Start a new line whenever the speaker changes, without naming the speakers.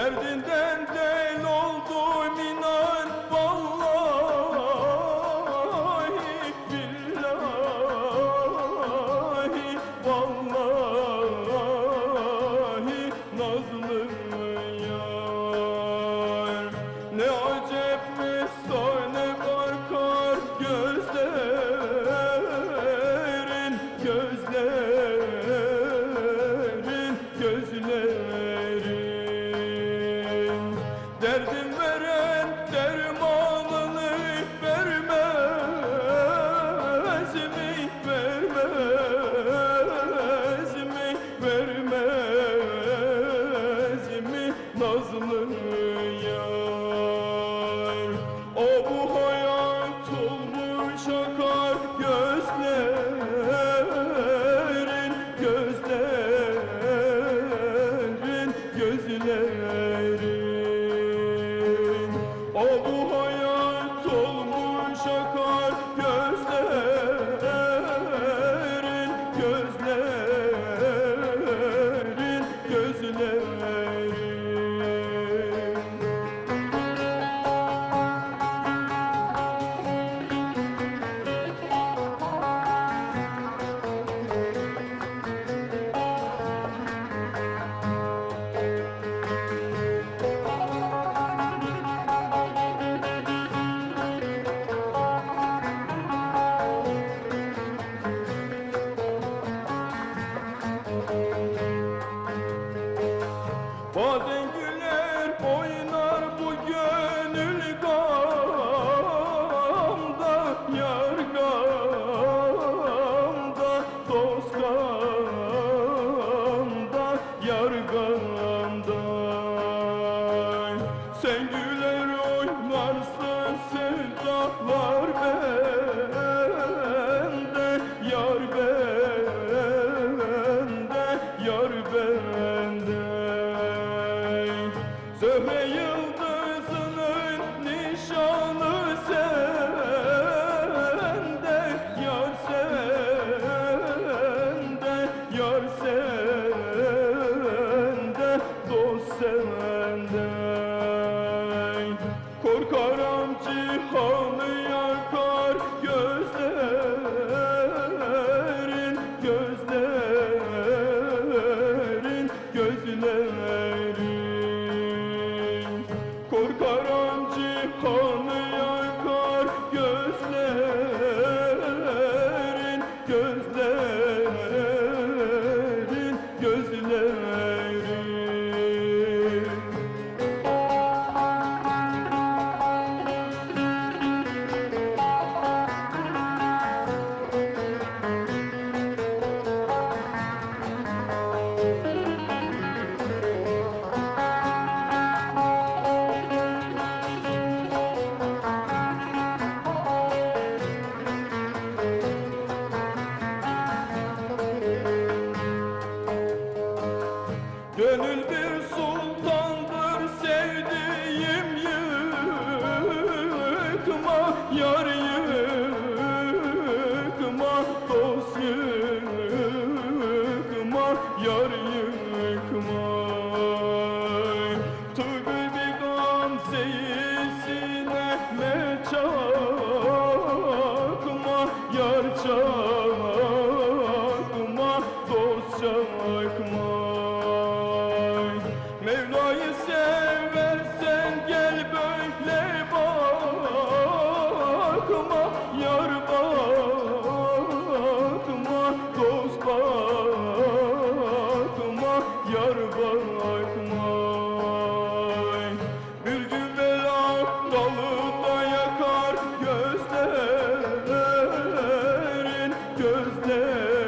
derdinde Yaz Taze güler oynar bu gönül gamda Yar gamda, dost gamda, yar gamda. Sen güler Göme yıldızının nişanı sende? Yar sende, yar sende Dost sende. Korkarım cihanı yakar gözler Gönül bir sultan gözler.